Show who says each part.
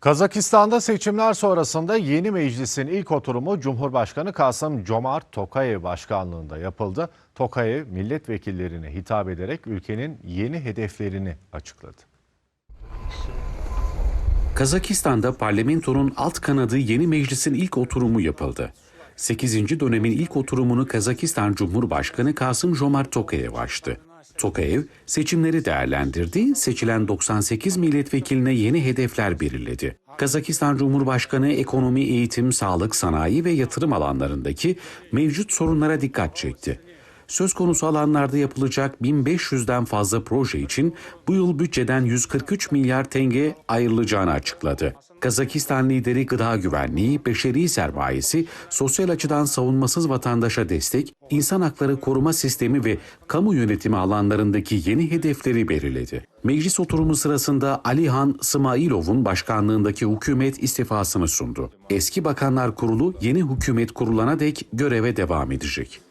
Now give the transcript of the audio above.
Speaker 1: Kazakistan'da seçimler sonrasında yeni meclisin ilk oturumu Cumhurbaşkanı Kasım Comart Tokayev başkanlığında yapıldı. Tokayev milletvekillerine hitap ederek ülkenin yeni hedeflerini açıkladı.
Speaker 2: Kazakistan'da parlamentonun alt kanadı yeni meclisin ilk oturumu yapıldı. 8. dönemin ilk oturumunu Kazakistan Cumhurbaşkanı Kasım Jomart Tokayev açtı. Tokayev seçimleri değerlendirdi, seçilen 98 milletvekiline yeni hedefler belirledi. Kazakistan Cumhurbaşkanı ekonomi, eğitim, sağlık, sanayi ve yatırım alanlarındaki mevcut sorunlara dikkat çekti. Söz konusu alanlarda yapılacak 1500'den fazla proje için bu yıl bütçeden 143 milyar tenge ayrılacağını açıkladı. Kazakistan lideri gıda güvenliği, beşeri sermayesi, sosyal açıdan savunmasız vatandaşa destek, insan hakları koruma sistemi ve kamu yönetimi alanlarındaki yeni hedefleri belirledi. Meclis oturumu sırasında Alihan Smailov'un başkanlığındaki hükümet istifasını sundu. Eski Bakanlar Kurulu yeni hükümet kurulana dek göreve devam edecek.